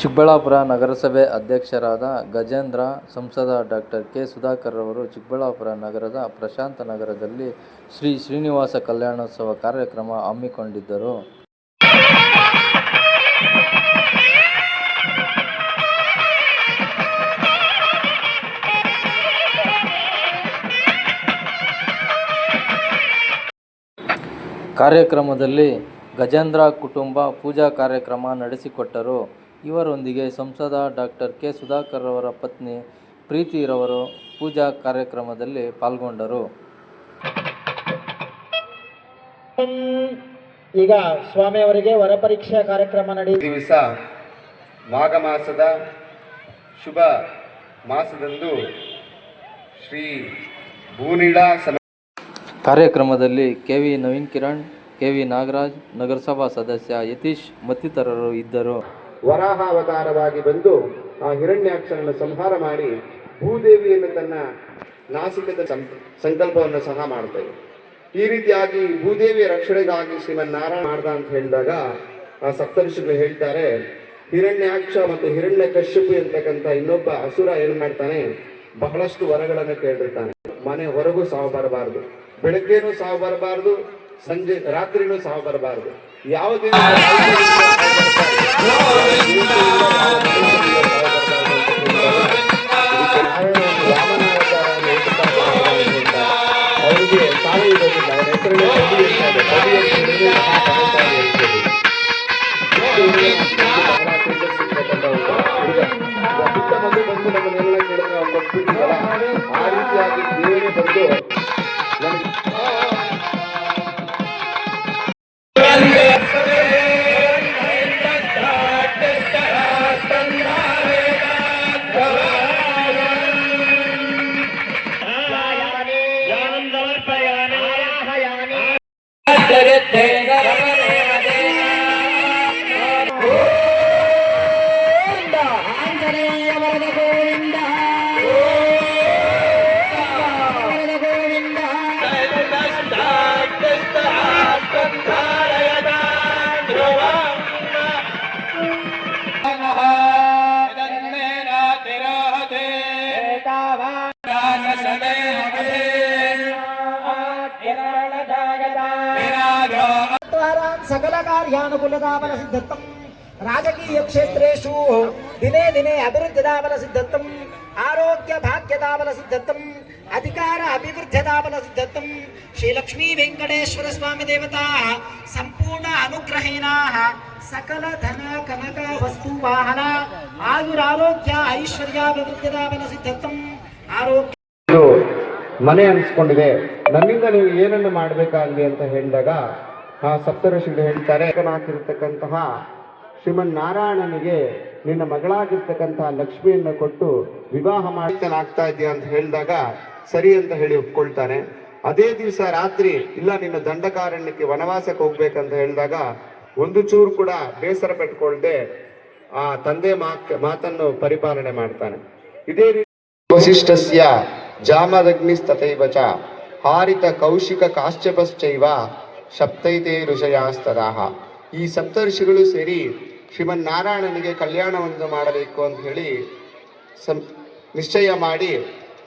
ಚಿಕ್ಕಬಳ್ಳಾಪುರ ನಗರಸಭೆ ಅಧ್ಯಕ್ಷರಾದ ಗಜೇಂದ್ರ, ಸಂಸದ ಡಾಕ್ಟರ್ ಕೆ ಸುಧಾಕರ್ ಅವರು ಚಿಕ್ಕಬಳ್ಳಾಪುರ ನಗರದ ಪ್ರಶಾಂತ ನಗರದಲ್ಲಿ ಶ್ರೀ ಶ್ರೀನಿವಾಸ ಕಲ್ಯಾಣೋತ್ಸವ ಕಾರ್ಯಕ್ರಮ ಹಮ್ಮಿಕೊಂಡಿದ್ದರು. ಕಾರ್ಯಕ್ರಮದಲ್ಲಿ ಗಜೇಂದ್ರ ಕುಟುಂಬ ಪೂಜಾ ಕಾರ್ಯಕ್ರಮ ನಡೆಸಿಕೊಟ್ಟರು. ಇವರೊಂದಿಗೆ ಸಂಸದ ಡಾಕ್ಟರ್ ಕೆ ಸುಧಾಕರ್ ಅವರ ಪತ್ನಿ ಪ್ರೀತಿರವರು ಪೂಜಾ ಕಾರ್ಯಕ್ರಮದಲ್ಲಿ ಪಾಲ್ಗೊಂಡರು. ಈಗ ಸ್ವಾಮಿಯವರಿಗೆ ವರಪರೀಕ್ಷಾ ಕಾರ್ಯಕ್ರಮ ನಡೆಯ ದಿವಸ ಮಾಘ ಮಾಸದ ಶುಭ ಮಾಸದಂದು ಶ್ರೀ ಭೂನಿಡಾ ಸಮ ಕಾರ್ಯಕ್ರಮದಲ್ಲಿ K V Naveen Kiran K V Nagaraj ನಗರಸಭಾ ಸದಸ್ಯ ಯತೀಶ್ ಮತ್ತಿತರರು ಇದ್ದರು. ವರಾಹ ಅವತಾರವಾಗಿ ಬಂದು ಆ ಹಿರಣ್ಯಾಕ್ಷರನ್ನು ಸಂಹಾರ ಮಾಡಿ ಭೂದೇವಿಯನ್ನು ತನ್ನ ನಾಸಿಕದ ಸಂಕಲ್ಪವನ್ನು ಸಹ ಮಾಡ್ತೇವೆ ಈ ರೀತಿಯಾಗಿ ಭೂದೇವಿಯ ರಕ್ಷಣೆಗಾಗಿ ಶ್ರೀಮನ್ ನಾರಾಯಣ ಮಾಡ್ದ ಅಂತ ಹೇಳಿದಾಗ ಆ ಸಪ್ತರ್ಷಿಗಳು ಹೇಳ್ತಾರೆ, ಹಿರಣ್ಯಾಕ್ಷ ಮತ್ತು ಹಿರಣ್ಯ ಕಶ್ಯಪು ಎಂತಕ್ಕಂಥ ಇನ್ನೊಬ್ಬ ಅಸುರ ಏನ್ ಮಾಡ್ತಾನೆ, ಬಹಳಷ್ಟು ವರಗಳನ್ನು ಕೇಳಿರ್ತಾನೆ. ಮನೆ ಹೊರಗೂ ಸಾವು ಬರಬಾರದು, ಬೆಳಗ್ಗೆನೂ ಸಾವು ಬರಬಾರದು, ಸಂಜೆ ರಾತ್ರಿನೂ ಸಾವು ಬರಬಾರದು. ಯಾವುದೇ ಬಂದು ನಮ್ಮನ್ನೆಲ್ಲ ಕೇಳಿದ್ರೆ ಆ ರೀತಿಯಾಗಿ ದೇವರೇ ಬಂದು ಸಕಲ ಕಾರ್ಯಾನುಕೂಲತಾಬಲ ಸಿದ್ಧತ್ವಂ ರಾಜಕೀಯ ಕ್ಷೇತ್ರೇಷು ದಿನೇ ದಿನೇ ಅಭಿವೃದ್ಧಿದಾಬಲ ಸಿದ್ಧತ್ವಂ ಆರೋಗ್ಯ ಭಾಗ್ಯದಾಬಲ ಸಿದ್ಧತ್ವಂ ಅಧಿಕಾರ ಅಭಿವೃದ್ಧಿದಾಬಲ ಸಿದ್ಧತ್ವಂ ಶ್ರೀ ಲಕ್ಷ್ಮೀ ವೆಂಕಟೇಶ್ವರ ಸ್ವಾಮಿ ದೇವತಾ ಸಂಪೂರ್ಣ ಅನುಗ್ರಹೇಣ ಸಕಲ ಧನ ಕನಕ ವಸ್ತು ವಾಹನ ಆಯುರಾರೋಗ್ಯ ಐಶ್ವರ್ಯಾಭಿವೃದ್ಧಿದಾಬಲ ಸಿದ್ಧತ್ವಂ ಆರೋಗ್ಯ ಇದು ಮನೆ ಅನಿಸ್ಕೊಂಡಿದೆ ನನ್ನಿಂದ ನೀವು ಏನನ್ನು ಮಾಡಬೇಕಾಗಲಿ ಅಂತ ಹೇಳಿದಾಗ ಆ ಸಪ್ತಋಷಿಗಳು ಹೇಳ್ತಾರೆ ಹಾಕಿರ್ತಕ್ಕಂತಹ ಶ್ರೀಮನ್ ನಾರಾಯಣನಿಗೆ ನಿನ್ನ ಮಗಳಾಗಿರ್ತಕ್ಕಂತಹ ಲಕ್ಷ್ಮಿಯನ್ನು ಕೊಟ್ಟು ವಿವಾಹ ಮಾಡ್ತಾನಾಗ್ತಾ ಇದೆಯಾ ಅಂತ ಹೇಳಿದಾಗ ಸರಿ ಅಂತ ಹೇಳಿ ಒಪ್ಕೊಳ್ತಾನೆ ಅದೇ ದಿವಸ ರಾತ್ರಿ, ಇಲ್ಲ, ನಿನ್ನ ದಂಡಕಾರಣ್ಯಕ್ಕೆ ವನವಾಸಕ್ಕೆ ಹೋಗ್ಬೇಕಂತ ಹೇಳಿದಾಗ ಒಂದು ಚೂರು ಕೂಡ ಬೇಸರ ಪೆಟ್ಕೊಳ್ದೆ ಆ ತಂದೆ ಮಾಕ್, ಮಾತನ್ನು ಪರಿಪಾಲನೆ ಮಾಡ್ತಾನೆ. ಇದೇ ರೀತಿ ವಸಿಷ್ಠಸ್ಯ ಜಾಮದಗ್ನಿಸ್ತಥೈವ ಚ ಹಾರಿತ ಕೌಶಿಕ ಕಾಶ್ಯಪಶ್ಚೈವ ಸಪ್ತೈತೆ ಋಷಯಾಸ್ತದಾಹ ಈ ಸಪ್ತ ಋಷಿಗಳು ಸೇರಿ ಶ್ರೀಮನ್ನಾರಾಯಣನಿಗೆ ಕಲ್ಯಾಣವನ್ನು ಮಾಡಬೇಕು ಅಂತ ಹೇಳಿ ಸಂ, ನಿಶ್ಚಯ ಮಾಡಿ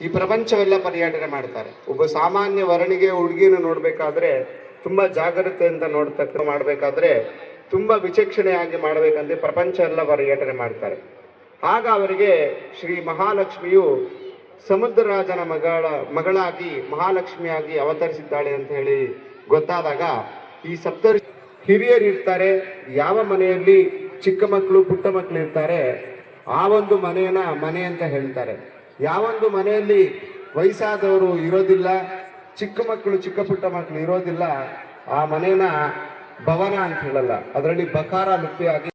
ಈ ಪ್ರಪಂಚವೆಲ್ಲ ಪರ್ಯಟನೆ ಮಾಡ್ತಾರೆ. ಒಬ್ಬ ಸಾಮಾನ್ಯ ವರ್ಣಿಗೆ ಹುಡುಗಿನ ನೋಡಬೇಕಾದ್ರೆ ತುಂಬ ಜಾಗ್ರತೆಯಿಂದ ನೋಡ್ತಕ್ಕ, ಮಾಡಬೇಕಾದ್ರೆ ತುಂಬ ವಿಚಕ್ಷಣೆಯಾಗಿ ಮಾಡಬೇಕಂದ್ರೆ ಪ್ರಪಂಚ ಎಲ್ಲ ಪರ್ಯಟನೆ ಮಾಡ್ತಾರೆ. ಆಗ ಅವರಿಗೆ ಶ್ರೀ ಮಹಾಲಕ್ಷ್ಮಿಯು ಸಮುದ್ರರಾಜನ ಮಗಳ, ಮಗಳಾಗಿ, ಮಹಾಲಕ್ಷ್ಮಿಯಾಗಿ ಅವತರಿಸಿದ್ದಾಳೆ ಅಂತ ಹೇಳಿ ಗೊತ್ತಾದಾಗ ಈ ಸಪ್ತ ಹಿರಿಯರು ಇರ್ತಾರೆ ಯಾವ ಮನೆಯಲ್ಲಿ ಚಿಕ್ಕ ಮಕ್ಕಳು ಪುಟ್ಟ ಮಕ್ಕಳು ಇರ್ತಾರೆ, ಆ ಒಂದು ಮನೆಯನ್ನ ಮನೆ ಅಂತ ಹೇಳ್ತಾರೆ. ಯಾವೊಂದು ಮನೆಯಲ್ಲಿ ವಯಸ್ಸಾದವರು ಇರೋದಿಲ್ಲ, ಚಿಕ್ಕ ಮಕ್ಕಳು ಚಿಕ್ಕ ಪುಟ್ಟ ಮಕ್ಕಳು ಇರೋದಿಲ್ಲ, ಆ ಮನೆಯನ್ನ ಭವನ ಅಂತ ಹೇಳಲ್ಲ. ಅದರಲ್ಲಿ ಬಕಾರ ಲುಪ್ಪಿಯಾಗಿ